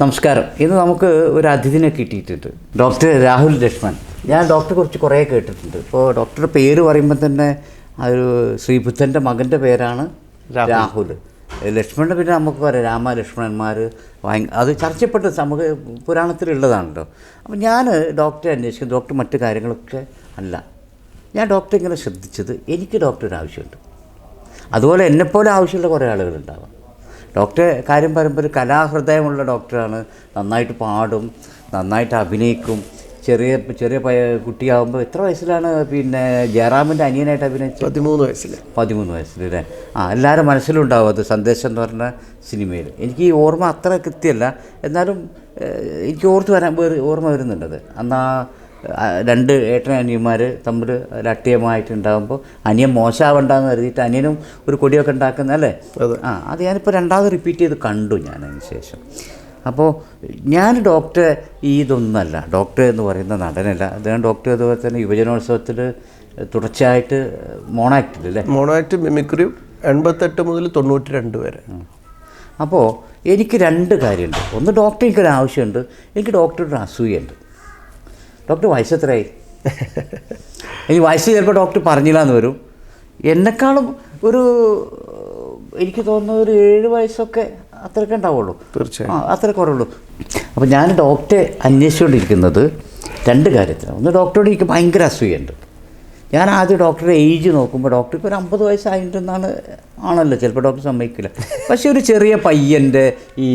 നമസ്കാരം. ഇന്ന് നമുക്ക് ഒരു അതിഥിനെ കിട്ടിയിട്ടുണ്ട്. ഡോക്ടർ രാഹുൽ ലക്ഷ്മൺ. ഞാൻ ഡോക്ടറെ കുറിച്ച് കുറേ കേട്ടിട്ടുണ്ട്. ഇപ്പോൾ ഡോക്ടറുടെ പേര് പറയുമ്പോൾ തന്നെ ആ ഒരു ശ്രീബുദ്ധന്റെ മകന്റെ പേരാണ് രാഹുൽ. ലക്ഷ്മണന്റെ പിന്നെ നമുക്ക് പറയാം. രാമ ലക്ഷ്മണന്മാർ ഭയങ്കര അത് ചർച്ചപ്പെട്ട് നമുക്ക് പുരാണത്തിലുള്ളതാണല്ലോ. അപ്പോൾ ഞാൻ ഡോക്ടറെ അന്വേഷിക്കും. ഡോക്ടർ മറ്റു കാര്യങ്ങളൊക്കെ അല്ല. ഞാൻ ഡോക്ടറെ ഇങ്ങനെ ശ്രദ്ധിച്ചത് എനിക്ക് ഡോക്ടർ ആവശ്യമുണ്ട്. അതുപോലെ എന്നെപ്പോലെ ആവശ്യമുള്ള കുറേ ആളുകളുണ്ടാവാം. ഡോക്ടർ കാര്യം പറയുമ്പോൾ ഒരു കലാഹൃദയമുള്ള ഡോക്ടറാണ്. നന്നായിട്ട് പാടും നന്നായിട്ട് അഭിനയിക്കും. ചെറിയ ചെറിയ കുട്ടിയാകുമ്പോൾ എത്ര വയസ്സിലാണ് പിന്നെ ജയറാമിന്റെ അനിയനായിട്ട് അഭിനയിച്ചത്? പതിമൂന്ന് വയസ്സിൽ പതിമൂന്ന് വയസ്സിൽ അല്ലേ? ആ എല്ലാവരും മനസ്സിലുണ്ടാവും അത് സന്ദേശം എന്ന് പറഞ്ഞ സിനിമയിൽ. എനിക്ക് ഈ ഓർമ്മ അത്ര കൃത്യമല്ല എന്നാലും എനിക്ക് ഓർത്ത് വരാൻ വേറെ ഓർമ്മ വരുന്നുണ്ടത് അന്ന് രണ്ട് ഏട്ടൻ അനിയന്മാർ തമ്മിൽ രാഷ്ട്രീയമായിട്ടുണ്ടാകുമ്പോൾ അനിയൻ മോശമാവണ്ടെന്ന് കരുതിയിട്ട് അനിയനും ഒരു കൊടിയൊക്കെ ഉണ്ടാക്കുന്ന അല്ലേ. ആ അത് ഞാനിപ്പോൾ രണ്ടാമത് റിപ്പീറ്റ് ചെയ്ത് കണ്ടു ഞാൻ അതിന് ശേഷം. അപ്പോൾ ഞാൻ ഡോക്ടർ ഈ ഇതൊന്നല്ല. ഡോക്ടർ എന്ന് പറയുന്ന നടനല്ല. അദ്ദേഹം ഡോക്ടർ അതുപോലെ തന്നെ യുവജനോത്സവത്തിൽ തുടർച്ചയായിട്ട് മോണാക്റ്റിൽ അല്ലേ മോണാക്ട് മിമിക്രിയും എൺപത്തെട്ട് മുതൽ തൊണ്ണൂറ്റി രണ്ട് വരെ അപ്പോൾ എനിക്ക് രണ്ട് കാര്യമുണ്ട് ഒന്ന് ഡോക്ടർ എനിക്കൊരു ആവശ്യമുണ്ട് എനിക്ക് ഡോക്ടറുടെ അസൂയുണ്ട്. ഡോക്ടർ വയസ്സ് എത്രയായി? എനിക്ക് വയസ്സ് ചിലപ്പോൾ ഡോക്ടർ പറഞ്ഞില്ല എന്ന് വരും. എന്നെക്കാളും ഒരു എനിക്ക് തോന്നുന്ന ഒരു ഏഴ് വയസ്സൊക്കെ അത്രയൊക്കെ ഉണ്ടാവുള്ളൂ. തീർച്ചയായും. അത്ര കുറവുള്ളൂ. അപ്പോൾ ഞാൻ ഡോക്ടറെ അന്വേഷിച്ചുകൊണ്ടിരിക്കുന്നത് രണ്ട് കാര്യത്തിലാണ് ഒന്ന് ഡോക്ടറോട് എനിക്ക് ഭയങ്കര അസൂയുണ്ട് ഞാൻ ആദ്യം ഡോക്ടറുടെ ഏജ് നോക്കുമ്പോൾ ഡോക്ടർക്ക് ഒരു അമ്പത് വയസ്സായിട്ടുണ്ടെന്നാണ് ആണല്ലോ. ചിലപ്പോൾ ഡോക്ടർ സമ്മതിക്കില്ല. പക്ഷേ ഒരു ചെറിയ പയ്യന്റെ ഈ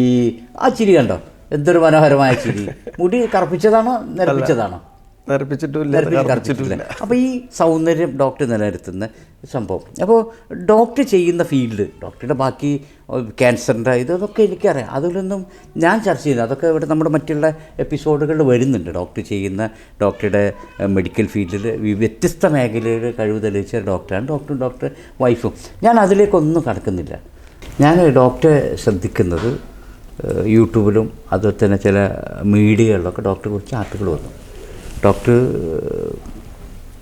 ആ ചിരി കണ്ടോ? എന്തൊരു മനോഹരമായ ചിരി. മുടി കറുപ്പിച്ചതാണോ നിരപ്പിച്ചതാണോ? അപ്പൊ കറുപ്പിച്ചിട്ടില്ല. അപ്പോൾ ഈ സൗന്ദര്യം ഡോക്ടർ നിലനിർത്തുന്ന സംഭവം. അപ്പോൾ ഡോക്ടർ ചെയ്യുന്ന ഫീൽഡ് ഡോക്ടറുടെ ബാക്കി ക്യാൻസറിന്റെ ഇതൊക്കെ എനിക്കറിയാം. അതിലൊന്നും ഞാൻ ചർച്ച ചെയ്യുന്നത് അതൊക്കെ ഇവിടെ നമ്മുടെ മറ്റുള്ള എപ്പിസോഡുകളിൽ വരുന്നുണ്ട്. ഡോക്ടർ ചെയ്യുന്ന ഡോക്ടറുടെ മെഡിക്കൽ ഫീൽഡിൽ വ്യത്യസ്ത മേഖലയിൽ കഴിവ് തെളിയിച്ച ഡോക്ടറാണ് ഡോക്ടറും ഡോക്ടർ വൈഫും. ഞാൻ അതിലേക്കൊന്നും കടക്കുന്നില്ല. ഞാൻ ഡോക്ടറെ ശ്രദ്ധിക്കുന്നത് യൂട്യൂബിലും അതുപോലെ തന്നെ ചില മീഡിയകളിലൊക്കെ ഡോക്ടറെ കുറിച്ച് ആർട്ടിക്കിൾ വന്നു. ഡോക്ടർ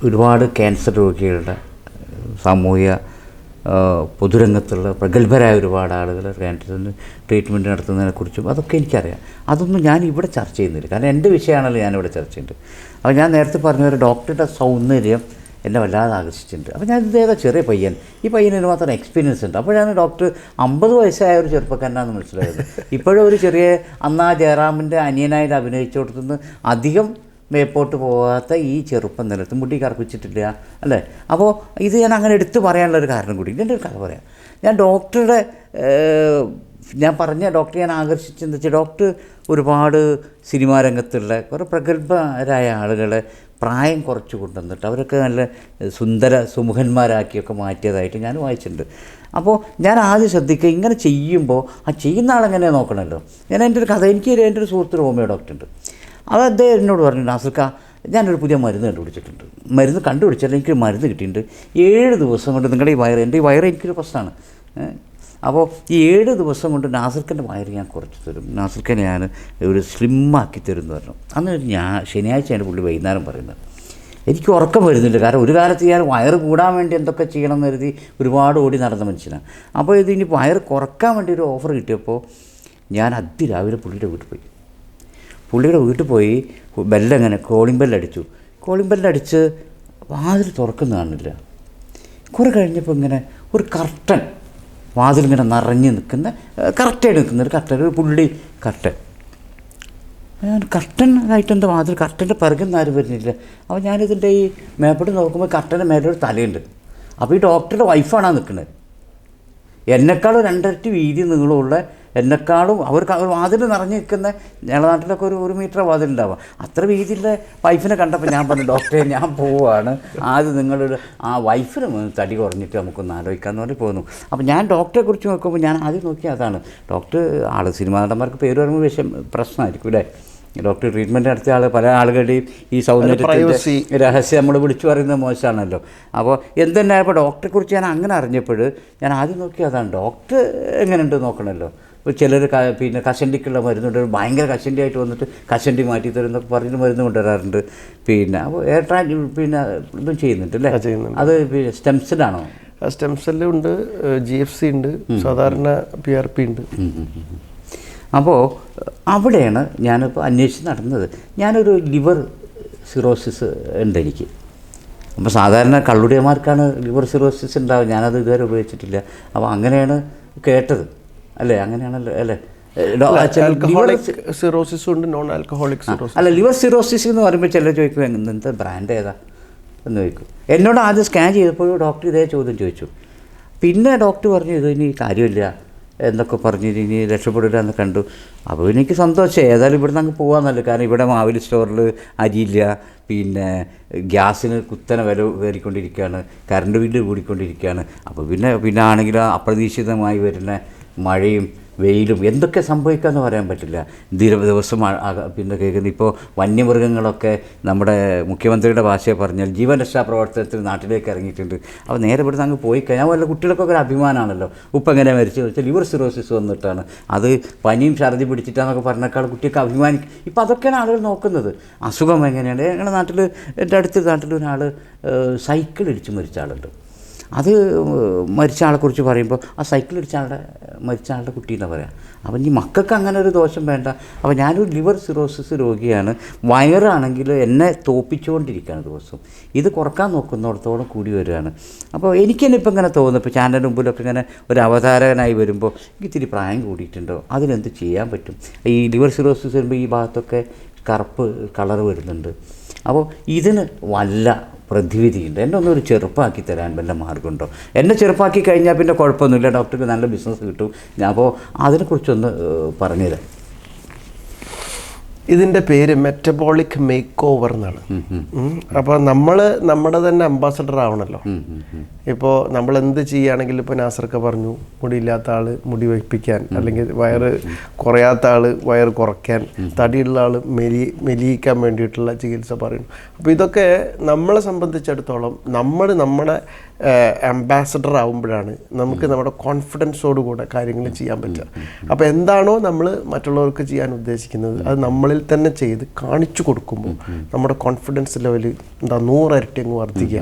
ഒരുപാട് ക്യാൻസർ രോഗികളുടെ സാമൂഹിക പൊതുരംഗത്തുള്ള പ്രഗത്ഭരായ ഒരുപാട് ആളുകൾ ക്യാൻസറിന് ട്രീറ്റ്മെന്റ് നടത്തുന്നതിനെക്കുറിച്ചും അതൊക്കെ എനിക്കറിയാം. അതൊന്നും ഞാൻ ഇവിടെ ചർച്ച ചെയ്യുന്നില്ല. കാരണം എന്റെ വിഷയമാണല്ലോ ഞാനിവിടെ ചർച്ച ചെയ്യുന്നത്. അപ്പോൾ ഞാൻ നേരത്തെ പറഞ്ഞ ഒരു ഡോക്ടറുടെ സൗന്ദര്യം എന്നെ വല്ലാതെ ആകർഷിച്ചിട്ടുണ്ട്. അപ്പോൾ ഞാൻ ഇതേതാ ചെറിയ പയ്യൻ. ഈ പയ്യന് മാത്രം എക്സ്പീരിയൻസ് ഉണ്ട്. അപ്പോഴാണ് ഡോക്ടർ അമ്പത് വയസ്സായ ഒരു ചെറുപ്പക്കാരനാണെന്ന് മനസ്സിലായത്. ഇപ്പോഴും ഒരു ചെറിയ അന്നാ ജയറാമിന്റെ അനിയനായിട്ട് അഭിനയിച്ചോടത്തുനിന്ന് അധികം മേപ്പോട്ട് പോകാത്ത ഈ ചെറുപ്പം നിലത്ത് മുടി കറപ്പിച്ചിട്ടില്ല അല്ലേ? അപ്പോൾ ഇത് ഞാൻ അങ്ങനെ എടുത്തു പറയാനുള്ള ഒരു കാരണം കൂടി. ഇതിന്റെ ഒരു കഥ പറയാം. ഞാൻ ഡോക്ടറുടെ ഞാൻ പറഞ്ഞ ഡോക്ടറെ ഞാൻ ആകർഷിച്ചെന്ന് വെച്ചാൽ ഡോക്ടർ ഒരുപാട് സിനിമാ രംഗത്തുള്ള കുറേ പ്രഗത്ഭരായ ആളുകളെ പ്രായം കുറച്ച് കൊണ്ടുവന്നിട്ട് അവരൊക്കെ നല്ല സുന്ദര സുമുഖന്മാരാക്കിയൊക്കെ മാറ്റിയതായിട്ട് ഞാൻ വായിച്ചിട്ടുണ്ട്. അപ്പോൾ ഞാൻ ആദ്യം ശ്രദ്ധിക്കുക ഇങ്ങനെ ചെയ്യുമ്പോൾ ആ ചെയ്യുന്ന ആളെങ്ങനെ നോക്കണമല്ലോ ഞാൻ എന്റെ ഒരു കഥ എനിക്ക് എന്റെ ഒരു സുഹൃത്ത് ഹോമിയോ ഡോക്ടറുണ്ട് അത് അദ്ദേഹം എന്നോട് പറഞ്ഞു നാസർക്ക ഞാനൊരു പുതിയ മരുന്ന് കണ്ടുപിടിച്ചിട്ടുണ്ട്. മരുന്ന് കണ്ടുപിടിച്ചാൽ എനിക്കൊരു മരുന്ന് കിട്ടിയിട്ടുണ്ട്. ഏഴ് ദിവസം കൊണ്ട് നിങ്ങളുടെ ഈ വയറ് എന്റെ ഈ വയറ് എനിക്കൊരു പ്രശ്നമാണ്? അപ്പോൾ ഈ ഏഴ് ദിവസം കൊണ്ട് നാസിർക്കന്റെ വയറ് ഞാൻ കുറച്ച് തരും. നാസർക്കനെ ഞാൻ ഒരു സ്ലിമ്മാക്കി തരും എന്ന് പറഞ്ഞു. അന്ന് ഞാൻ ശനിയാഴ്ചയാണ് പുള്ളി വൈകുന്നേരം പറയുന്നത് എനിക്ക് ഉറക്കം വരുന്നുണ്ട്. കാരണം ഒരു കാലത്ത് ഞാൻ വയറ് കൂടാൻ വേണ്ടി എന്തൊക്കെ ചെയ്യണം എന്ന് കരുതി ഒരുപാട് ഓടി നടന്ന മനുഷ്യനാണ് അപ്പോൾ ഇത് ഇനി വയറ് കുറയ്ക്കാൻ വേണ്ടി ഒരു ഓഫർ കിട്ടിയപ്പോൾ ഞാൻ അതിരാവിലെ പുള്ളിയുടെ വീട്ടിൽ പോയി. പുള്ളിയുടെ വീട്ടിൽ പോയി ബെല്ലങ്ങനെ കോളിംഗ് ബെല്ലടിച്ചു. കോളിംഗ് ബെല്ലടിച്ച് വാതിൽ തുറക്കുന്ന കാണില്ല കുറെ കഴിഞ്ഞപ്പോൾ ഇങ്ങനെ ഒരു കർട്ടൻ വാതിലിങ്ങനെ നിറഞ്ഞ് നിൽക്കുന്ന കറക്റ്റായിട്ട് നിൽക്കുന്ന ഒരു കർട്ടൻ ഒരു പുള്ളി കർട്ടൻ. കർട്ടൻ ആയിട്ട് എന്താ വാതിൽ കർട്ടന്റെ പിറകിൽ ആരും വരുന്നില്ല. അപ്പോൾ ഞാനിതിന്റെ ഈ മേപ്പോട്ട് നോക്കുമ്പോൾ കർട്ടന്റെ മേലെ ഒരു തലയുണ്ട്. അപ്പോൾ ഈ ഡോക്ടറുടെ വൈഫാണ് നിൽക്കുന്നത്. എന്നെക്കാളും രണ്ടരട്ടി വീതി നീളമുള്ള എന്നെക്കാളും അവർക്ക് അവർ വാതിൽ നിറഞ്ഞു നിൽക്കുന്ന ഞങ്ങളുടെ നാട്ടിലൊക്കെ ഒരു ഒരു മീറ്റർ വാതിൽ വാതിലുണ്ടാവുക അത്ര വീതിയുള്ള വൈഫിനെ കണ്ടപ്പോൾ ഞാൻ പറഞ്ഞു ഡോക്ടറെ ഞാൻ പോവുകയാണ്. ആദ്യം നിങ്ങളൊരു ആ വൈഫിന് തടി കുറഞ്ഞിട്ട് നമുക്കൊന്ന് ആലോചിക്കാമെന്ന് പറഞ്ഞ് പോകുന്നു അപ്പോൾ ഞാൻ ഡോക്ടറെ കുറിച്ച് നോക്കുമ്പോൾ ഞാൻ ആദ്യം നോക്കിയ അതാണ്. ഡോക്ടർ ആൾ സിനിമാ നടന്മാർക്ക് പേര് പറയുമ്പോൾ വിഷയം പ്രശ്നമായിരിക്കും അല്ലേ? ഡോക്ടർ ട്രീറ്റ്മെന്റ് നടത്തിയ ആൾ പല ആളുകളുടെയും ഈ സൗന്ദര്യത്തിന്റെ രഹസ്യം നമ്മൾ വിളിച്ചു പറയുന്നത് മോശമാണല്ലോ. അപ്പോൾ എന്തെന്നായപ്പോൾ ഡോക്ടറെ കുറിച്ച് ഞാൻ അങ്ങനെ അറിഞ്ഞപ്പോൾ ഞാൻ ആദ്യം നോക്കിയതാണ് ഡോക്ടർ എങ്ങനെയുണ്ട് നോക്കണമല്ലോ. ചിലർ പിന്നെ കഷണ്ടിക്കുള്ള മരുന്നുണ്ട്. ഭയങ്കര കഷണ്ടി ആയിട്ട് വന്നിട്ട് കഷണ്ടി മാറ്റി തരും എന്നൊക്കെ പറഞ്ഞിട്ട് മരുന്ന് കൊണ്ടുവരാറുണ്ട്. പിന്നെ അപ്പോൾ എയർ പിന്നെ ഇതും ചെയ്യുന്നുണ്ട് അല്ലേ? അത് പിന്നെ സ്റ്റെംസിലാണോ സ്റ്റെം ഉണ്ട് ജി എഫ് സി ഉണ്ട് സാധാരണ പി ആർ പി ഉണ്ട്. അപ്പോൾ അവിടെയാണ് ഞാനിപ്പോൾ അന്വേഷിച്ച് നടന്നത്. ഞാനൊരു ലിവർ സിറോസിസ് ഉണ്ട് എനിക്ക്. അപ്പോൾ സാധാരണ കള്ളുടിയന്മാർക്കാണ് ലിവർ സിറോസിസ് ഉണ്ടാവുക. ഞാനത് ഇതുവരെ ഉപയോഗിച്ചിട്ടില്ല. അപ്പോൾ അങ്ങനെയാണ് കേട്ടത്. അല്ലേ? അങ്ങനെയാണല്ലോ അല്ലേ? ആൽക്കഹോളിക് സിറോസിസ് ഉണ്ട് നോൺ ആൽക്കഹോളിക് സിറോസിസ് അല്ല ലിവർ സിറോസിസ് എന്ന് പറയുമ്പോൾ ചിലർ ചോദിക്കും ഇന്നത്തെ ബ്രാൻഡ് ഏതാ? എന്ന് ചോദിക്കും. എന്നോട് ആദ്യം സ്കാൻ ചെയ്തപ്പോൾ ഡോക്ടർ ഇതേ ചോദ്യം ചോദിച്ചു. പിന്നെ ഡോക്ടർ പറഞ്ഞു ഇത് ഇനി കാര്യമില്ല എന്നൊക്കെ പറഞ്ഞ് ഇനി രക്ഷപ്പെടില്ല എന്ന് കണ്ടു. അപ്പോൾ എനിക്ക് സന്തോഷം ഏതായാലും ഇവിടെ നിന്ന് അങ്ങ് നല്ല കാരണം ഇവിടെ മാവിലി സ്റ്റോറിൽ അരിയില്ല പിന്നെ ഗ്യാസിന് കുത്തനെ വില കയറിക്കൊണ്ടിരിക്കുകയാണ് കറണ്ട് ബില്ല് കൂടിക്കൊണ്ടിരിക്കുകയാണ്. അപ്പോൾ പിന്നെ പിന്നെ ആണെങ്കിൽ അപ്രതീക്ഷിതമായി വരുന്ന മഴയും വെയിലും എന്തൊക്കെ സംഭവിക്കാമെന്ന് പറയാൻ പറ്റില്ല. ദിന ദിവസം പിന്നെ കേൾക്കുന്നത് ഇപ്പോൾ വന്യമൃഗങ്ങളൊക്കെ നമ്മുടെ മുഖ്യമന്ത്രിയുടെ ഭാഷയെ പറഞ്ഞാൽ ജീവൻ രക്ഷാ നാട്ടിലേക്ക് ഇറങ്ങിയിട്ടുണ്ട്. അപ്പോൾ നേരെ ഇവിടുന്ന് അങ്ങ് പോയി കഴിഞ്ഞാൽ വല്ല കുട്ടികൾക്കൊക്കെ ഒരു അഭിമാനമാണല്ലോ ഉപ്പ എങ്ങനെ മരിച്ചു? വെച്ചാൽ ലിവർ സിറോസിസ് വന്നിട്ടാണ്. അത് പനിയും ഛർദി പിടിച്ചിട്ടാന്നൊക്കെ പറഞ്ഞേക്കാൾ കുട്ടിയൊക്കെ അഭിമാനിക്കും ഇപ്പോൾ അതൊക്കെയാണ് ആളുകൾ നോക്കുന്നത്. അസുഖം എങ്ങനെയാണ്? ഞങ്ങളുടെ നാട്ടിൽ എന്റെ അടുത്ത നാട്ടിൽ ഒരാൾ സൈക്കിൾ ഇടിച്ച് മരിച്ച ആളുണ്ട്. അത് മരിച്ച ആളെക്കുറിച്ച് പറയുമ്പോൾ ആ സൈക്കിൾ ഇടിച്ച ആളുടെ മരിച്ച ആളുടെ കുട്ടി പറയാം. അപ്പം ഈ മക്കൾക്ക് അങ്ങനെ ഒരു ദോഷം വേണ്ട. അപ്പോൾ ഞാനൊരു ലിവർ സിറോസിസ് രോഗിയാണ്. വയറാണെങ്കിൽ എന്നെ തോപ്പിച്ചുകൊണ്ടിരിക്കുകയാണ് ദിവസം ഇത് കുറയ്ക്കാൻ നോക്കുന്നിടത്തോളം കൂടി വരികയാണ്. അപ്പോൾ എനിക്ക് തന്നെ ഇപ്പം ഇങ്ങനെ തോന്നുന്നു. ഇപ്പോൾ ചാനലിന്റെ മുമ്പിലൊക്കെ ഇങ്ങനെ ഒരു അവതാരകനായി വരുമ്പോൾ എനിക്ക് ഇത്തിരി പ്രായം കൂടിയിട്ടുണ്ടോ? അതിനെന്ത് ചെയ്യാൻ പറ്റും? ഈ ലിവർ സിറോസിസ് വരുമ്പോൾ ഈ ഭാഗത്തൊക്കെ കറുപ്പ് കളർ വരുന്നുണ്ട്. അപ്പോൾ ഇതിന് വല്ല പ്രതിവിധിയുണ്ട്. എന്നെ ഒന്നൊരു ചെറുപ്പാക്കി തരാൻ വല്ല മാർഗമുണ്ടോ? എന്നെ ചെറുപ്പാക്കി കഴിഞ്ഞാൽ പിന്നെ കുഴപ്പമൊന്നുമില്ല. ഡോക്ടർക്ക് നല്ല ബിസിനസ് കിട്ടും. ഞാൻ അപ്പോൾ അതിനെക്കുറിച്ചൊന്ന് പറഞ്ഞുതരാം. ഇതിന്റെ പേര് മെറ്റബോളിക് മേക്ക് ഓവർ എന്നാണ് അപ്പോൾ അപ്പൊ നമ്മൾ നമ്മുടെ തന്നെ അംബാസഡർ ആവണല്ലോ. ഇപ്പോൾ നമ്മൾ എന്ത് ചെയ്യുകയാണെങ്കിലും ഇപ്പോൾ നാസർക്ക് പറഞ്ഞു മുടിയില്ലാത്ത ആൾ മുടി വയ്പ്പിക്കാൻ അല്ലെങ്കിൽ വയറ് കുറയാത്ത ആൾ വയറ് കുറയ്ക്കാൻ തടിയുള്ള ആൾ മെലി മെലിയിക്കാൻ വേണ്ടിയിട്ടുള്ള ചികിത്സ പറയുന്നു. അപ്പോൾ ഇതൊക്കെ നമ്മളെ സംബന്ധിച്ചിടത്തോളം നമ്മൾ നമ്മുടെ അംബാസഡർ ആവുമ്പോഴാണ് നമുക്ക് നമ്മുടെ കോൺഫിഡൻസോട് കൂടെ കാര്യങ്ങൾ ചെയ്യാൻ പറ്റുക. അപ്പോൾ എന്താണോ നമ്മൾ മറ്റുള്ളവർക്ക് ചെയ്യാൻ ഉദ്ദേശിക്കുന്നത് അത് നമ്മളിൽ തന്നെ ചെയ്ത് കാണിച്ചു കൊടുക്കുമ്പോൾ നമ്മുടെ കോൺഫിഡൻസ് ലെവൽ എന്താ നൂറരട്ടി അങ്ങ് വർദ്ധിക്കുക.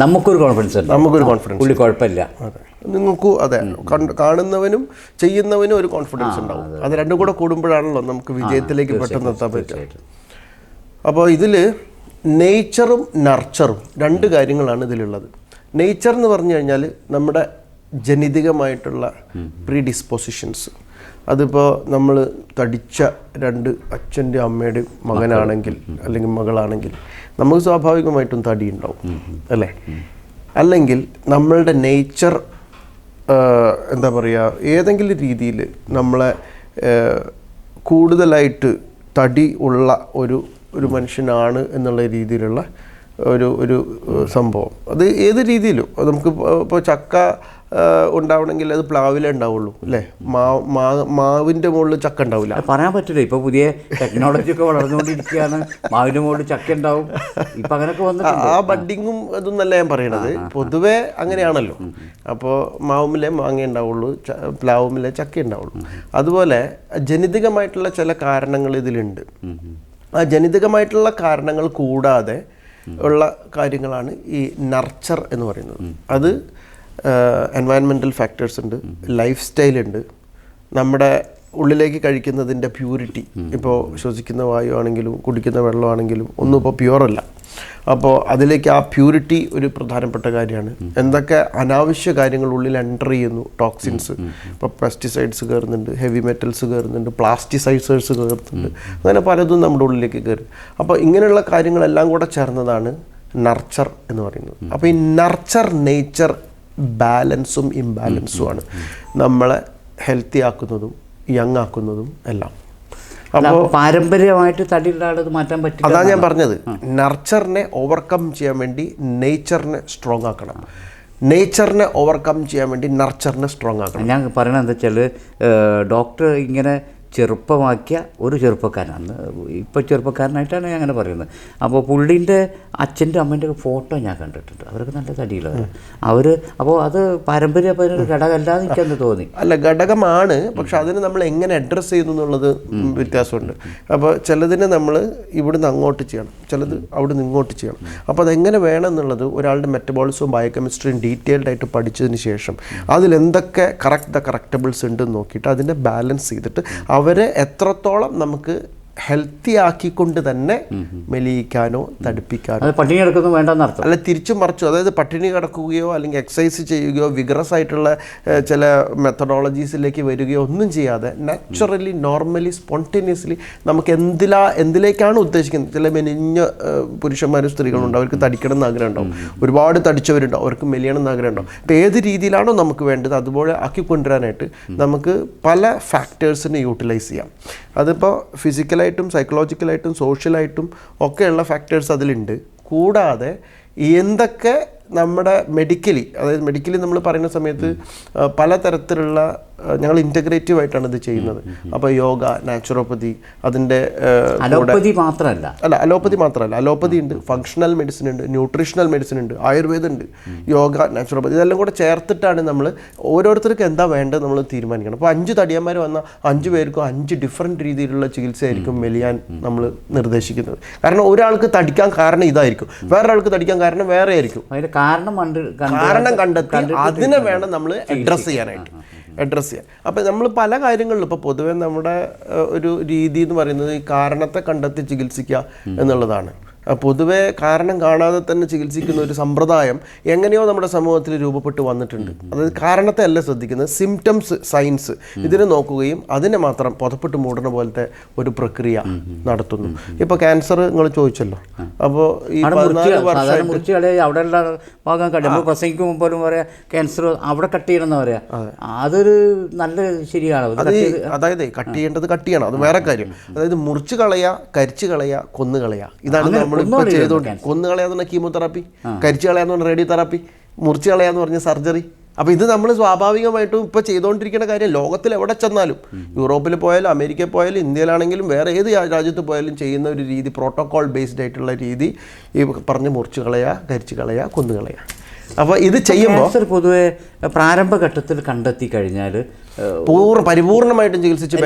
നമുക്കൊരു കോൺഫിഡൻസ് നമുക്കൊരു കോൺഫിഡൻസ് പുള്ളി കുഴപ്പമില്ല. അതെ. നിങ്ങൾക്കും അതെ. കാണുന്നവനും ചെയ്യുന്നവനും ഒരു കോൺഫിഡൻസ് ഉണ്ടാവും. അത് രണ്ടും കൂടെ കൂടുമ്പോഴാണല്ലോ നമുക്ക് വിജയത്തിലേക്ക് പെട്ടെന്ന് എത്താൻ പറ്റുക. അപ്പോൾ ഇതിൽ നേച്ചറും നർച്ചറും രണ്ട് കാര്യങ്ങളാണ് ഇതിലുള്ളത്. നേച്ചർ എന്ന് പറഞ്ഞു കഴിഞ്ഞാൽ നമ്മുടെ ജനിതകമായിട്ടുള്ള പ്രീ ഡിസ്പോസിഷൻസ് അതിപ്പോൾ നമ്മൾ തടിച്ച രണ്ട് അച്ഛന്റെ അമ്മയുടെയും മകനാണെങ്കിൽ അല്ലെങ്കിൽ മകളാണെങ്കിൽ നമുക്ക് സ്വാഭാവികമായിട്ടും തടി ഉണ്ടാവും. അല്ലേ? അല്ലെങ്കിൽ നമ്മളുടെ നേച്ചർ എന്താ പറയുക ഏതെങ്കിലും രീതിയിൽ നമ്മളെ കൂടുതലായിട്ട് തടി ഉള്ള ഒരു ഒരു മനുഷ്യനാണ് എന്നുള്ള രീതിയിലുള്ള ഒരു ഒരു സംഭവം. അത് ഏത് രീതിയിലും. അത് നമുക്ക് ഇപ്പോൾ ചക്ക ഉണ്ടാവണമെങ്കിൽ അത് പ്ലാവിലേ ഉണ്ടാവുള്ളൂ അല്ലേ? മാവ് മാ- മാവിന്റെ മുകളിൽ ചക്ക ഉണ്ടാവില്ല. പറയാൻ പറ്റില്ല. ഇപ്പോൾ പുതിയ ടെക്നോളജി ഒക്കെ വളർന്നുകൊണ്ടിരിക്കുകയാണ്. മാവിന്റെ മുകളിൽ ചക്ക ഉണ്ടാവും. ഇപ്പം അങ്ങനെയൊക്കെ വന്നു ആ- ആ ബഡ്ഡിങ്ങും ഇതൊന്നല്ല ഞാൻ പറയണത്. പൊതുവെ അങ്ങനെയാണല്ലോ. അപ്പോൾ മാവുമിലെ മാങ്ങ ഉണ്ടാവുള്ളൂ പ്ലാവുമില്ലേ പ്ലാവുമിലെ ചക്ക ഉണ്ടാവുള്ളൂ. അതുപോലെ ജനിതകമായിട്ടുള്ള ചില കാരണങ്ങൾ ഇതിലുണ്ട്. ആ ജനിതകമായിട്ടുള്ള കാരണങ്ങൾ കൂടാതെ ഉള്ള കാര്യങ്ങളാണ് ഈ നർച്ചർ എന്ന് പറയുന്നത്. അത് എൻവയൺമെന്റൽ ഫാക്ടേഴ്സ് ഉണ്ട് ലൈഫ് സ്റ്റൈൽ ഉണ്ട് നമ്മുടെ ഉള്ളിലേക്ക് കഴിക്കുന്നതിന്റെ പ്യൂരിറ്റി. ഇപ്പോൾ ശ്വസിക്കുന്ന വായു ആണെങ്കിലും കുടിക്കുന്ന വെള്ളമാണെങ്കിലും ഒന്നും ഇപ്പോൾ പ്യുവറല്ല. അപ്പോൾ അതിലേക്ക് ആ പ്യൂരിറ്റി ഒരു പ്രധാനപ്പെട്ട കാര്യമാണ്. എന്തൊക്കെ അനാവശ്യ കാര്യങ്ങൾ ഉള്ളിൽ എന്റർ ചെയ്യുന്നു? ടോക്സിൻസ്. ഇപ്പോൾ പെസ്റ്റിസൈഡ്സ് കയറുന്നുണ്ട് ഹെവി മെറ്റൽസ് കയറുന്നുണ്ട് പ്ലാസ്റ്റിസൈസേഴ്സ് കയറുന്നുണ്ട് അങ്ങനെ പലതും നമ്മുടെ ഉള്ളിലേക്ക് കയറി അപ്പോൾ ഇങ്ങനെയുള്ള കാര്യങ്ങളെല്ലാം കൂടെ ചേർന്നതാണ് നർച്ചർ എന്ന് പറയുന്നത്. അപ്പോൾ ഈ നർച്ചർ നേച്ചർ ബാലൻസും ഇംബാലൻസും ആണ്. നമ്മളെ ഹെൽത്തി ആക്കുന്നതും യങ് ആക്കുന്നതും എല്ലാം അപ്പോൾ പാരമ്പര്യമായിട്ട് തടിയിലാണത് മാറ്റാൻ പറ്റില്ല അതാണ് ഞാൻ പറഞ്ഞത്. നർച്ചറിനെ ഓവർകം ചെയ്യാൻ വേണ്ടി നേച്ചറിനെ സ്ട്രോങ് ആക്കണം. നേച്ചറിനെ ഓവർകം ചെയ്യാൻ വേണ്ടി നർച്ചറിനെ സ്ട്രോങ് ആക്കണം. ഞാൻ പറയണത് എന്താ വെച്ചാൽ ഡോക്ടർ ഇങ്ങനെ ചെറുപ്പമാക്കിയ ഒരു ചെറുപ്പക്കാരനാണ്. ഇപ്പോൾ ചെറുപ്പക്കാരനായിട്ടാണ് ഞാൻ അങ്ങനെ പറയുന്നത്. അപ്പോൾ പുള്ളീന്റെ അച്ഛന്റെ അമ്മേന്റെ ഒക്കെ ഫോട്ടോ ഞാൻ കണ്ടിട്ടുണ്ട്. അവരൊക്കെ നല്ല തടിയുള്ളത് അവർ അപ്പോൾ അത് പാരമ്പര്യ അതിനൊരു ഘടകമല്ലാതെ എനിക്കെന്ന് തോന്നി. അല്ല ഘടകമാണ്. പക്ഷെ അതിന് നമ്മൾ എങ്ങനെ അഡ്രസ്സ് ചെയ്യുന്നു എന്നുള്ളത് വ്യത്യാസമുണ്ട്. അപ്പോൾ ചിലതിന് നമ്മൾ ഇവിടുന്ന് അങ്ങോട്ട് ചെയ്യണം. ചിലത് അവിടുന്ന് ഇങ്ങോട്ട് ചെയ്യണം. അപ്പോൾ അതെങ്ങനെ വേണം എന്നുള്ളത് ഒരാളുടെ മെറ്റബോളിസവും ബയോകെമിസ്ട്രിയും ഡീറ്റെയിൽഡ് ആയിട്ട് പഠിച്ചതിന് ശേഷം അതിൽ എന്തൊക്കെ കറക്റ്റ് ദ കറക്റ്റബിൾസ് ഉണ്ടെന്ന് നോക്കിയിട്ട് അതിന്റെ ബാലൻസ് ചെയ്തിട്ട് അവരെ എത്രത്തോളം നമുക്ക് ഹെൽത്തി ആക്കിക്കൊണ്ട് തന്നെ മെലിയിക്കാനോ തടിപ്പിക്കാനോ പട്ടിണി കിടക്കുന്നു വേണ്ടെന്നർത്ഥം അല്ല തിരിച്ചു മറിച്ചു അതായത് പട്ടിണി കിടക്കുകയോ അല്ലെങ്കിൽ എക്സസൈസ് ചെയ്യുകയോ വിഗ്രസ് ആയിട്ടുള്ള ചില മെത്തഡോളജീസിലേക്ക് വരികയോ ഒന്നും ചെയ്യാതെ നാച്ചുറലി നോർമലി സ്പോണ്ടേനിയസ്ലി നമുക്ക് എന്തിലാ എന്തിലേക്കാണ് ഉദ്ദേശിക്കുന്നത്? ചില മെനിഞ്ഞ പുരുഷന്മാരും സ്ത്രീകളും സ്ത്രീകളുണ്ട് അവർക്ക് തടിക്കണം എന്ന് ആഗ്രഹം ഉണ്ടാവും ഒരുപാട് തടിച്ചവരുണ്ടാവും അവർക്ക് മെലിയണം എന്ന് ആഗ്രഹം ഉണ്ടാവും അപ്പോൾ ഏത് രീതിയിലാണോ നമുക്ക് വേണ്ടത് അതുപോലെ ആക്കി ആക്കിക്കൊണ്ടുവരാനായിട്ട് നമുക്ക് പല ഫാക്ടേഴ്സിനെ യൂട്ടിലൈസ് ചെയ്യാം. അതിപ്പോൾ ഫിസിക്കലായിട്ടും സൈക്കോളജിക്കലായിട്ടും സോഷ്യലായിട്ടും ഒക്കെയുള്ള ഫാക്ടേഴ്സ് അതിലുണ്ട്. കൂടാതെ എന്തൊക്കെ നമ്മുടെ മെഡിക്കലി അതായത് മെഡിക്കലി നമ്മൾ പറയുന്ന സമയത്ത് പലതരത്തിലുള്ള ഞങ്ങൾ ഇന്റഗ്രേറ്റീവ് ആയിട്ടാണ് ഇത് ചെയ്യുന്നത്. അപ്പോൾ യോഗ നാച്ചുറോപ്പതി അതിന്റെ അലോപ്പതി മാത്രമല്ല. അല്ല അലോപ്പതി മാത്രമല്ല. അലോപ്പതി ഉണ്ട് ഫങ്ഷണൽ മെഡിസിൻ ഉണ്ട് ന്യൂട്രീഷണൽ മെഡിസിൻ ഉണ്ട് ആയുർവേദം ഉണ്ട് യോഗ നാച്ചുറോപ്പതി ഇതെല്ലാം കൂടെ ചേർത്തിട്ടാണ് നമ്മൾ ഓരോരുത്തർക്ക് എന്താ വേണ്ടത് നമ്മൾ തീരുമാനിക്കണം. അപ്പോൾ അഞ്ച് തടിയന്മാർ വന്ന അഞ്ച് പേർക്കും അഞ്ച് ഡിഫറെന്റ് രീതിയിലുള്ള ചികിത്സയായിരിക്കും മെലിയാൻ നമ്മൾ നിർദ്ദേശിക്കുന്നത്. കാരണം ഒരാൾക്ക് തടിക്കാൻ കാരണം ഇതായിരിക്കും. വേറൊരാൾക്ക് തടിക്കാൻ കാരണം വേറെ ആയിരിക്കും. അതിന്റെ കാരണം കാരണം കണ്ടെത്തി അതിനെ വേണം നമ്മൾ അഡ്രസ്സ് ചെയ്യാനായിട്ട്. അഡ്രസ്സ് ചെയ്യാൻ. അപ്പം നമ്മൾ പല കാര്യങ്ങളിലും ഇപ്പോൾ പൊതുവെ നമ്മുടെ ഒരു രീതി എന്ന് പറയുന്നത് ഈ കാരണത്തെ കണ്ടെത്തി ചികിത്സിക്കുക എന്നുള്ളതാണ്. പൊതുവെ കാരണം കാണാതെ തന്നെ ചികിത്സിക്കുന്ന ഒരു സമ്പ്രദായം എങ്ങനെയോ നമ്മുടെ സമൂഹത്തിൽ രൂപപ്പെട്ട് വന്നിട്ടുണ്ട്. അതായത് കാരണത്തെ അല്ല ശ്രദ്ധിക്കുന്നത് സിംറ്റംസ് സയൻസ് ഇതിനെ നോക്കുകയും അതിനെ മാത്രം പുതപ്പെട്ട് മൂടുന്ന പോലത്തെ ഒരു പ്രക്രിയ നടത്തുന്നു. ഇപ്പോൾ ക്യാൻസർ നിങ്ങൾ ചോദിച്ചല്ലോ. അപ്പോ ഈ പതിനാല് വർഷം അവിടെയുള്ള ഭാഗം കട്ട് നമ്മൾ പ്രസംഗിക്കുമ്പോൾ പോലും പറയാം ക്യാൻസർ അവിടെ കട്ട് ചെയ്യണമെന്ന് പറയാ. അതൊരു നല്ല ശരിയാണ്. അത് അതായത് കട്ട് ചെയ്യേണ്ടത് കട്ട് ചെയ്യണം. അത് വേറെ കാര്യം. അതായത് മുറിച്ച് കളയുക കരിച്ച് കളയുക കൊന്നു കളയുക ഇതാണ് നമ്മളിപ്പോൾ കൊന്നുകളയുന്നു ചെയ്തുകൊണ്ട് കൊന്നു കളയാന്ന് പറഞ്ഞാൽ കീമോതെറാപ്പി കരിച്ചു കളയാന്ന് പറഞ്ഞാൽ റേഡിയോ തെറാപ്പി മുറിച്ച് കളയാന്ന് പറഞ്ഞ സർജറി. അപ്പോൾ ഇത് നമ്മൾ സ്വാഭാവികമായിട്ടും ഇപ്പോൾ ചെയ്തുകൊണ്ടിരിക്കുന്ന കാര്യം ലോകത്തിൽ എവിടെ ചെന്നാലും യൂറോപ്പിൽ പോയാലും അമേരിക്കയിൽ പോയാലും ഇന്ത്യയിലാണെങ്കിലും വേറെ ഏത് രാജ്യത്ത് പോയാലും ചെയ്യുന്ന ഒരു രീതി പ്രോട്ടോകോൾ ബേസ്ഡ് ആയിട്ടുള്ള രീതി ഈ പറഞ്ഞ് മുറിച്ചു കളയുക കരിച്ചു കളയുക കൊന്നു കളയുക അപ്പോൾ ഇത് ചെയ്യുമ്പോൾ പൊതുവെ പ്രാരംഭഘട്ടത്തിൽ കണ്ടെത്തി കഴിഞ്ഞാൽ പൂർണ പരിപൂർണമായിട്ടും ചികിത്സിച്ച്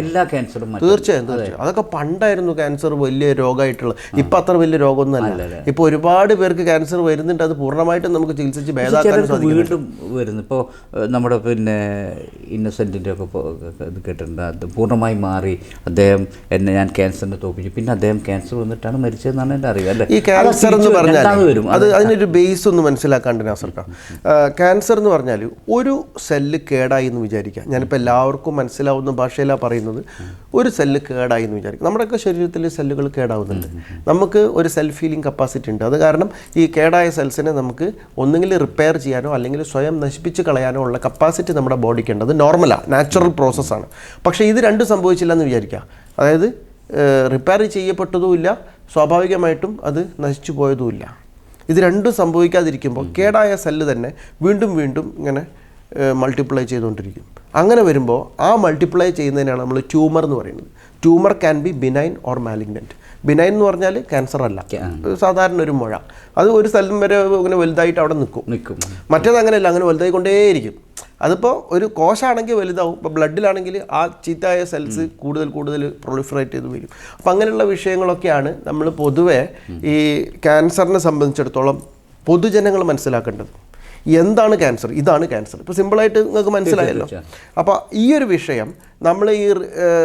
എല്ലാ ക്യാൻസറും. തീർച്ചയായും തീർച്ചയായും. അതൊക്കെ പണ്ടായിരുന്നു ക്യാൻസർ വലിയ രോഗമായിട്ടുള്ള. ഇപ്പൊ അത്ര വലിയ രോഗമൊന്നും അല്ല ഇപ്പൊ ഒരുപാട് പേർക്ക് ക്യാൻസർ വരുന്നുണ്ട്. അത് പൂർണമായിട്ടും നമുക്ക് ചികിത്സിച്ച് ഭേദമാക്കാൻ വീണ്ടും വരുന്നു. ഇപ്പോൾ നമ്മുടെ പിന്നെ ഇന്നസെന്റിന്റെ ഒക്കെ ഇത് കേട്ടിട്ടുണ്ട്. അത് പൂർണമായി മാറി. അദ്ദേഹം എന്നെ ഞാൻ ക്യാൻസറിനെ തോപ്പിച്ചു. പിന്നെ അദ്ദേഹം ക്യാൻസർ വന്നിട്ടാണ് മരിച്ചതെന്നാണ് എന്റെ അറിവ് അല്ലേ? ഈ ക്യാൻസർ എന്ന് പറഞ്ഞാൽ അത് അതിനൊരു ബേസ് ഒന്ന് മനസ്സിലാക്കാണ്ട് നാസർക്ക ക്യാൻസർ എന്ന് പറഞ്ഞാൽ ഒരു സെല്ല് കേടായി എന്ന് വിചാരിക്കുക ഞാനിപ്പോൾ എല്ലാവർക്കും മനസ്സിലാവുന്ന ഭാഷയിലാണ് പറയുന്നത്. ഒരു സെല്ല് കേടായി എന്ന് വിചാരിക്കുക നമ്മുടെയൊക്കെ ശരീരത്തിൽ സെല്ലുകൾ കേടാവുന്നുണ്ട്. നമുക്ക് ഒരു സെൽഫ് ഹീലിംഗ് കപ്പാസിറ്റി ഉണ്ട്. അത് കാരണം ഈ കേടായ സെൽസിനെ നമുക്ക് ഒന്നുകിൽ റിപ്പയർ ചെയ്യാനോ അല്ലെങ്കിൽ സ്വയം നശിപ്പിച്ച് കളയാനോ ഉള്ള കപ്പാസിറ്റി നമ്മുടെ ബോഡിക്ക് ഉണ്ട്. അത് നോർമലാണ് നാച്ചുറൽ പ്രോസസ്സാണ് പക്ഷേ ഇത് രണ്ടും സംഭവിച്ചില്ല എന്ന് വിചാരിക്കുക അതായത് റിപ്പയർ ചെയ്യപ്പെട്ടതുമില്ല സ്വാഭാവികമായിട്ടും അത് നശിച്ചു പോയതുമില്ല ഇത് രണ്ടും സംഭവിക്കാതിരിക്കുമ്പോൾ കേടായ സെല്ല് തന്നെ വീണ്ടും വീണ്ടും ഇങ്ങനെ മൾട്ടിപ്ലൈ ചെയ്തുകൊണ്ടിരിക്കും. അങ്ങനെ വരുമ്പോൾ ആ മൾട്ടിപ്ലൈ ചെയ്യുന്നതിനാണ് നമ്മൾ ട്യൂമർ എന്ന് പറയുന്നത്. Tumour can be benign or malignant benign എന്ന് പറഞ്ഞാൽ ക്യാൻസർ അല്ല. സാധാരണ ഒരു മുഴ. അത് ഒരു സ്ഥലം വരെ ഇങ്ങനെ വലുതായിട്ട് അവിടെ നിൽക്കും. നിൽക്കും. മറ്റേത് അങ്ങനെയല്ല അങ്ങനെ വലുതായി കൊണ്ടേയിരിക്കും അതിപ്പോൾ ഒരു കോശമാണെങ്കിൽ വലുതാവും. ഇപ്പോൾ ബ്ലഡിലാണെങ്കിൽ ആ ചീത്തായ സെൽസ് കൂടുതൽ കൂടുതൽ പ്രൊളിഫറേറ്റ് ചെയ്ത് വരും. അപ്പം അങ്ങനെയുള്ള വിഷയങ്ങളൊക്കെയാണ് നമ്മൾ പൊതുവെ ഈ ക്യാൻസറിനെ സംബന്ധിച്ചിടത്തോളം പൊതുജനങ്ങൾ മനസ്സിലാക്കേണ്ടത്. എന്താണ് ക്യാൻസർ ഇതാണ് ക്യാൻസർ ഇപ്പോൾ സിമ്പിളായിട്ട് നിങ്ങൾക്ക് മനസ്സിലായല്ലോ. അപ്പോൾ ഈ ഒരു വിഷയം നമ്മൾ ഈ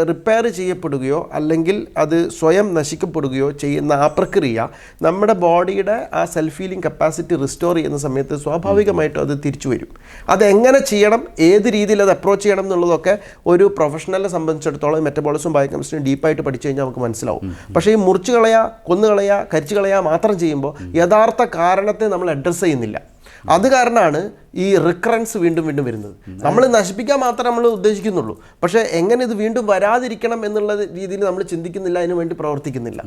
റിപ്പയർ ചെയ്യപ്പെടുകയോ അല്ലെങ്കിൽ അത് സ്വയം നശിക്കപ്പെടുകയോ ചെയ്യുന്ന ആ പ്രക്രിയ നമ്മുടെ ബോഡിയുടെ ആ സെൽഫ് ഹീലിംഗ് കപ്പാസിറ്റി റിസ്റ്റോർ ചെയ്യുന്ന സമയത്ത് സ്വാഭാവികമായിട്ടും അത് തിരിച്ചു വരും. അതെങ്ങനെ ചെയ്യണം? ഏത് രീതിയിൽ അത് അപ്രോച്ച് ചെയ്യണം എന്നുള്ളതൊക്കെ ഒരു പ്രൊഫഷണലിനെ സംബന്ധിച്ചിടത്തോളം മെറ്റബോളിസും ബയോകെമിസ്ട്രിയും ഡീപ്പായിട്ട് പഠിച്ചു കഴിഞ്ഞാൽ നമുക്ക് മനസ്സിലാവും. പക്ഷേ ഈ മുറിച്ചു കളയുക കൊന്നു കളയുക കരിച്ചു കളയുക മാത്രം ചെയ്യുമ്പോൾ യഥാർത്ഥ കാരണത്തെ നമ്മൾ അഡ്രസ്സ് ചെയ്യുന്നില്ല. അത് കാരണമാണ് ഈ റിക്കറൻസ് വീണ്ടും വീണ്ടും വരുന്നത്. നമ്മൾ നശിപ്പിക്കാൻ മാത്രമേ നമ്മൾ ഉദ്ദേശിക്കുന്നുള്ളൂ. പക്ഷേ എങ്ങനെ ഇത് വീണ്ടും വരാതിരിക്കണം എന്നുള്ള രീതിയിൽ നമ്മൾ ചിന്തിക്കുന്നില്ല അതിനു വേണ്ടി പ്രവർത്തിക്കുന്നില്ല.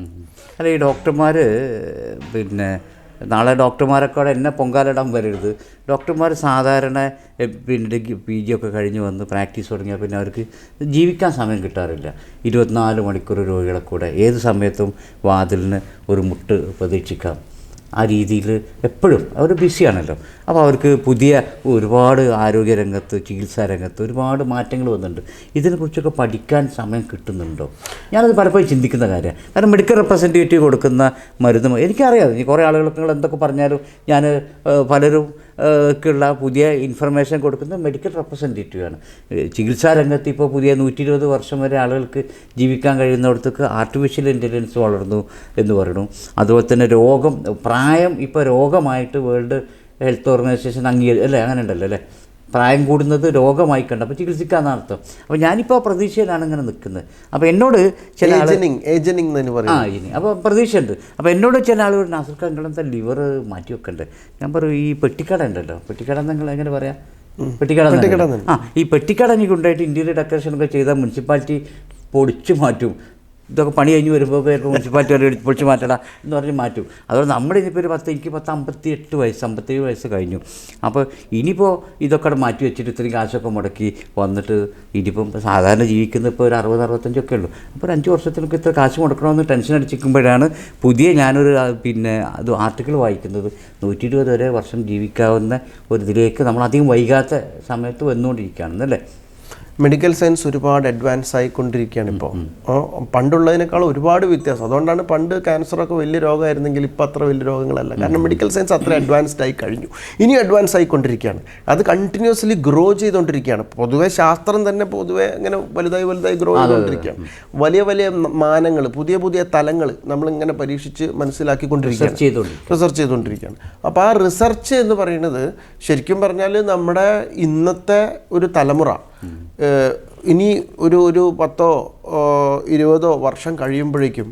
അല്ല ഈ ഡോക്ടർമാർ പിന്നെ നാളെ ഡോക്ടർമാരൊക്കെ എന്നെ പൊങ്കാലിടാൻ വരരുത്. ഡോക്ടർമാർ സാധാരണ പിന്നെ പി ജി ഒക്കെ കഴിഞ്ഞ് വന്ന് പ്രാക്ടീസ് തുടങ്ങിയാൽ പിന്നെ അവർക്ക് ജീവിക്കാൻ സമയം കിട്ടാറില്ല. ഇരുപത്തിനാല് മണിക്കൂർ രോഗികളെ കൂടെ ഏത് സമയത്തും വാതിലിന് ഒരു മുട്ട് പ്രതീക്ഷിക്കാം. ആ രീതിയിൽ എപ്പോഴും അവർ ബിസിയാണല്ലോ. അപ്പോൾ അവർക്ക് പുതിയ ഒരുപാട് ആരോഗ്യരംഗത്ത് ചികിത്സാ രംഗത്ത് ഒരുപാട് മാറ്റങ്ങൾ വന്നിട്ടുണ്ട്. ഇതിനെക്കുറിച്ചൊക്കെ പഠിക്കാൻ സമയം കിട്ടുന്നുണ്ടോ? ഞാനത് പലപ്പോഴും ചിന്തിക്കുന്ന കാര്യമാണ്. കാരണം മെഡിക്കൽ റെപ്രസെന്റേറ്റീവ് കൊടുക്കുന്ന മരുന്ന് എനിക്കറിയാം. ഇനി കുറേ ആളുകൾക്ക് നിങ്ങൾ എന്തൊക്കെ പറഞ്ഞാലും ഞാൻ പലരും ക്കുള്ള പുതിയ ഇൻഫർമേഷൻ കൊടുക്കുന്ന മെഡിക്കൽ റെപ്രസെന്റേറ്റീവ് ആണ്. ചികിത്സാ രംഗത്ത് ഇപ്പോൾ പുതിയ നൂറ്റി ഇരുപത് വർഷം വരെ ആളുകൾക്ക് ജീവിക്കാൻ കഴിയുന്നിടത്തേക്ക് ആർട്ടിഫിഷ്യൽ ഇന്റലിജൻസ് വളർന്നു എന്ന് പറയുന്നു. അതുപോലെ തന്നെ രോഗം പ്രായം ഇപ്പോൾ രോഗമായിട്ട് വേൾഡ് ഹെൽത്ത് ഓർഗനൈസേഷൻ അംഗീകരിച്ചു. അല്ലേ? അങ്ങനെ ഉണ്ടല്ലോ അല്ലേ? പ്രായം കൂടുന്നത് രോഗമായി കണ്ട അപ്പോൾ ചികിത്സിക്കാമെന്നാണ് അർത്ഥം. അപ്പോൾ ഞാനിപ്പോൾ പ്രതീക്ഷയിലാണ് ഇങ്ങനെ നിൽക്കുന്നത്. അപ്പോൾ എന്നോട് ചില ആളുകൾ ആ ഇനി അപ്പോൾ പ്രതീക്ഷയുണ്ട്. അപ്പോൾ എന്നോട് ചില ആളുകൾ നാസർക്ക നിങ്ങളെന്താ ലിവർ മാറ്റി വെക്കണ്ടേ. ഞാൻ പറയും ഈ പെട്ടിക്കട ഉണ്ടല്ലോ. പെട്ടിക്കട നിങ്ങൾ എങ്ങനെ പറയാം? പെട്ടിക്കട. ആ ഈ പെട്ടിക്കട എനിക്ക് ഉണ്ടായിട്ട് ഇന്റീരിയർ ഡെക്കറേഷൻ ഒക്കെ ചെയ്താൽ മുനിസിപ്പാലിറ്റി പൊടിച്ചു മാറ്റും. ഇതൊക്കെ പണി കഴിഞ്ഞ് വരുമ്പോൾ പേർക്ക് മുനിസിപ്പാലിറ്റി വരെ പൊളിച്ച് മാറ്റടാ എന്ന് പറഞ്ഞ് മാറ്റും. അതുകൊണ്ട് നമ്മുടെ ഇനിയിപ്പോൾ ഒരു പത്ത് എനിക്ക് പത്ത് അമ്പത്തി എട്ട് വയസ്സ് അമ്പത്തേഴ് വയസ്സ് കഴിഞ്ഞു. അപ്പോൾ ഇനിയിപ്പോൾ ഇതൊക്കെ മാറ്റി വെച്ചിട്ട് ഇത്രയും കാശൊക്കെ മുടക്കി വന്നിട്ട് ഇനിയിപ്പം സാധാരണ ജീവിക്കുന്ന ഇപ്പോൾ ഒരു അറുപത് അറുപത്തഞ്ചൊക്കെ ഉള്ളൂ. അപ്പോൾ ഒരു അഞ്ച് വർഷത്തിനൊക്കെ ഇത്ര കാശ് മുടക്കണമെന്ന് ടെൻഷൻ അടിച്ചിരിക്കുമ്പോഴാണ് പുതിയ ഞാനൊരു പിന്നെ അത് ആർട്ടിക്കിൾ വായിക്കുന്നത്. നൂറ്റി ഇരുപത് വരെ വർഷം ജീവിക്കാവുന്ന ഒരു ഇതിലേക്ക് നമ്മൾ അധികം വൈകാത്ത സമയത്ത് വന്നുകൊണ്ടിരിക്കുകയാണെന്നല്ലേ? മെഡിക്കൽ സയൻസ് ഒരുപാട് അഡ്വാൻസ് ആയിക്കൊണ്ടിരിക്കുകയാണ് ഇപ്പോൾ. പണ്ടുള്ളതിനേക്കാൾ ഒരുപാട് വ്യത്യാസം. അതുകൊണ്ടാണ് പണ്ട് ക്യാൻസറൊക്കെ വലിയ രോഗമായിരുന്നെങ്കിൽ ഇപ്പോൾ അത്ര വലിയ രോഗങ്ങളല്ല. കാരണം മെഡിക്കൽ സയൻസ് അത്ര അഡ്വാൻസ്ഡ് ആയി കഴിഞ്ഞു. ഇനി അഡ്വാൻസ് ആയിക്കൊണ്ടിരിക്കുകയാണ്. അത് കണ്ടിന്യൂസ്ലി ഗ്രോ ചെയ്തുകൊണ്ടിരിക്കുകയാണ് പൊതുവേ ശാസ്ത്രം തന്നെ പൊതുവേ ഇങ്ങനെ വലുതായി വലുതായി ഗ്രോ ചെയ്തുകൊണ്ടിരിക്കുകയാണ് വലിയ വലിയ മാനങ്ങൾ പുതിയ പുതിയ തലങ്ങൾ നമ്മളിങ്ങനെ പരീക്ഷിച്ച് മനസ്സിലാക്കിക്കൊണ്ടിരിക്കുകയാണ്. റിസർച്ച് ചെയ്തുകൊണ്ടിരിക്കുകയാണ് അപ്പോൾ ആ റിസർച്ച് എന്ന് പറയുന്നത് ശരിക്കും പറഞ്ഞാൽ നമ്മുടെ ഇന്നത്തെ ഒരു തലമുറ ഇനി ഒരു ഒരു പത്തോ ഇരുപതോ വർഷം കഴിയുമ്പോഴേക്കും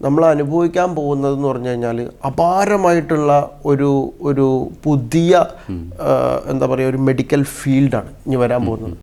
നമ്മൾ അനുഭവിക്കാൻ പോകുന്നതെന്ന് പറഞ്ഞു കഴിഞ്ഞാൽ അപാരമായിട്ടുള്ള ഒരു ഒരു പുതിയ എന്താ പറയുക ഒരു മെഡിക്കൽ ഫീൽഡാണ് ഇനി വരാൻ പോകുന്നത്.